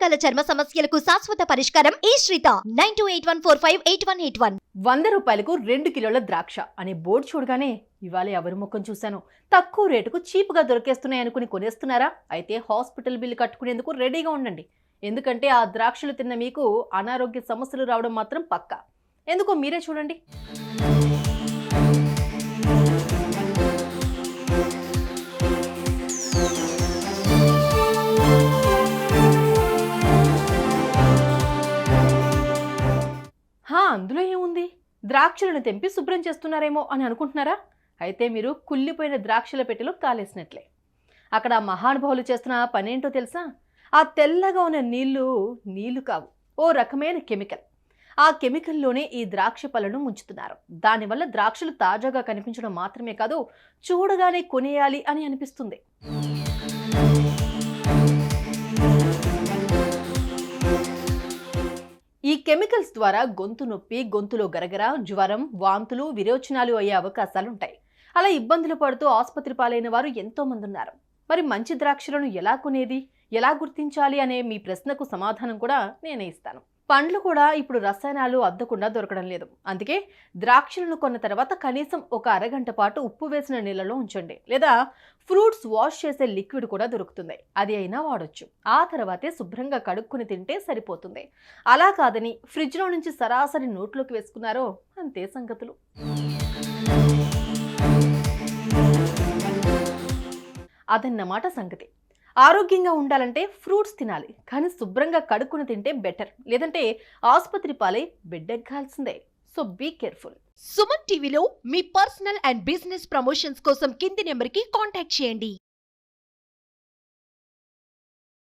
రకాల చర్మ సమస్యలకు శాశ్వత పరిష్కారం ఈ శ్రీత. Nine two eight one four five eight one eight one. వంద రూపాయలకు రెండు కిలోల ద్రాక్ష. అనే బోర్డు చూడగానే ఇవాళ ఎవరి ముఖం చూశాను. తక్కువ రేటుకు చీప్గా దొరికేస్తున్నాయి అనుకుని కొనేస్తున్నారా? అయితే హాస్పిటల్ బిల్లు కట్టుకునేందుకు రెడీగా ఉండండి. ఎందుకంటే ఆ ద్రాక్షలు తిన్న మీకు అనారోగ్య సమస్యలు రావడం మాత్రం పక్కా. ఎందుకో మీరే చూడండి. హా అందులో ఏముంది? ద్రాక్షలను తెంపి శుభ్రం చేస్తున్నారేమో అని అనుకుంటున్నారా? అయితే మీరు కుళ్ళిపోయిన ద్రాక్షల పెట్టెలో కాలేసినట్లే. అక్కడ మహానుభావులు చేస్తున్న పనేంటో తెలుసా? ఆ తెల్లగా ఉన్న నీళ్ళు నీళ్ళు కావు. ఓ రకమైన కెమికల్. ఆ కెమికల్లోనే ఈ ద్రాక్ష పళ్ళను ముంచుతున్నారు. దానివల్ల ద్రాక్షలు తాజాగా కనిపించడం మాత్రమే కాదు చూడగానే కొనేయాలి అని అనిపిస్తుంది. కెమికల్స్ ద్వారా గొంతు నొప్పి గొంతులో గరగర జ్వరం వాంతులు విరోచనాలు అయ్యే అవకాశాలుంటాయి అలా ఇబ్బందులు పడుతూ ఆసుపత్రి పాలైన వారు ఎంతో మంది ఉన్నారు. మరి మంచి ద్రాక్షలను ఎలా కొనేది? ఎలా గుర్తించాలి అనే మీ ప్రశ్నకు సమాధానం కూడా నేనే ఇస్తాను. పండ్లు కూడా ఇప్పుడు రసాయనాలు అద్దకుండా దొరకడం లేదు. అందుకే ద్రాక్షలను కొన్న తర్వాత కనీసం ఒక అరగంట పాటు ఉప్పు వేసిన నీళ్ళలో ఉంచండి. లేదా ఫ్రూట్స్ వాష్ చేసే లిక్విడ్ కూడా దొరుకుతుంది. అది అయినా వాడొచ్చు. ఆ తర్వాతే శుభ్రంగా కడుక్కుని తింటే సరిపోతుంది. అలా కాదని ఫ్రిడ్జ్లో నుంచి సరాసరి నోట్లోకి వేసుకున్నారో అంతే సంగతులు. అదన్నమాట సంగతి. ఆరోగ్యంగా ఉండాలంటే ఫ్రూట్స్ తినాలి కానీ శుభ్రంగా కడుక్కుని తింటే బెటర్. లేదంటే ఆసుపత్రి పాలై బిడ్డెక్కాల్సిందే so be careful. Suman TV me personal and business promotions కోసం కింది నెంబర్కి కాంటాక్ట్ చేయండి.